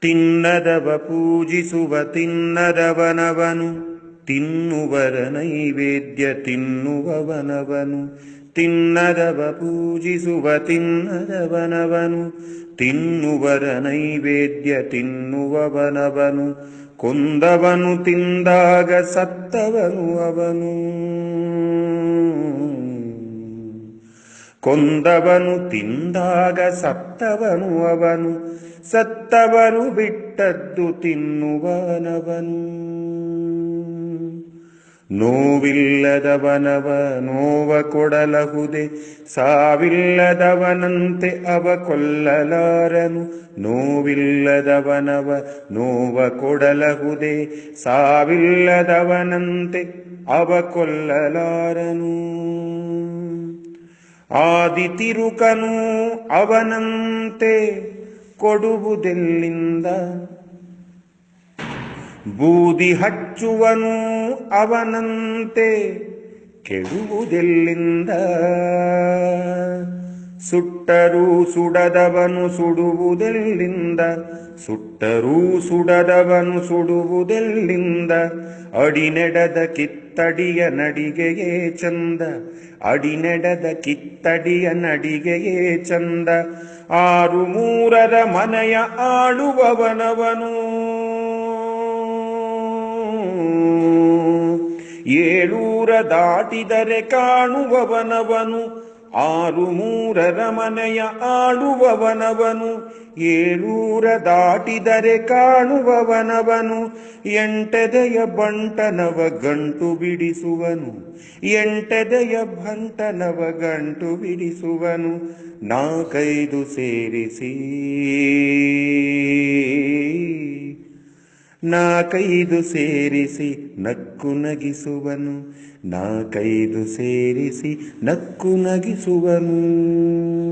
ತಿನ್ನದವ ಪೂಜಿಸುವ ತಿನ್ನದವನವನು, ತಿನ್ನುವರ ನೈವೇದ್ಯ ತಿನ್ನುವವನವನು, ತಿನ್ನದವ ಪೂಜಿಸುವ ತಿನ್ನದವನವನು, ತಿನ್ನುವರ ನೈವೇದ್ಯ ತಿನ್ನುವವನವನು, ಕೊಂದವನು ತಿಂದಾಗ ಸತ್ತವನು ಅವನು. ಕೊಂದವನು ತಿಂದಾಗ ಸತ್ತವನು ಅವನು, ಸತ್ತವನು ಬಿಟ್ಟದ್ದು ತಿನ್ನುವನವನು. ನೋವಿಲ್ಲದವನವ ನೋವ ಕೊಡಲಹುದೆ, ಸಾವಿಲ್ಲದವನಂತೆ ಅವ ಕೊಲ್ಲಲಾರನು. ನೋವಿಲ್ಲದವನವ ನೋವ ಕೊಡಲಹುದೆ, ಸಾವಿಲ್ಲದವನಂತೆ ಅವ ಕೊಲ್ಲಲಾರನು. ಆದಿತಿರುಕನು ಅವನಂತೆ ಕೊಡುವುದೆಲ್ಲಿಂದ? ಬೂದಿ ಹಚ್ಚುವನು ಅವನಂತೆ ಕೆಡುವುದೆಲ್ಲಿಂದ? ಸುಟ್ಟರೂ ಸುಡದವನು ಸುಡುವುದೆಲ್ಲಿಂದ? ಸುಟ್ಟರೂ ಸುಡದವನು ಸುಡುವುದೆಲ್ಲಿಂದ? ಅಡಿನೆಡದ ಕಿತ್ತಡಿಯ ನಡಿಗೆಯೇ ಚಂದ. ಅಡಿನೆಡದ ಕಿತ್ತಡಿಯ ನಡಿಗೆಯೇ ಚಂದ. ಆರು ಮೂರರ ಮನೆಯ ಆಡುವವನವನು ಏಳೂರ ದಾಟಿದರೆ ಕಾಣುವವನವನು. ಆರು ಮೂರರ ಮನೆಯ ಆಡುವವನವನು ಏಳೂರ ದಾಟಿದರೆ ಕಾಣುವವನವನು, ಎಂಟದೆಯ ಬಂಟನವ ಗಂಟು ಬಿಡಿಸುವನು, ಎಂಟದೆಯ ಬಂಟನವ ಗಂಟು ಬಿಡಿಸುವನು, ನಾಲ್ಕೈದು ಸೇರಿಸಿ. ನಾಕೈದು ಸೇರಿಸಿ ನಕ್ಕು ನಗಿಸುವನು. ನಾಕೈದು ಸೇರಿಸಿ ನಕ್ಕು ನಗಿಸುವನು.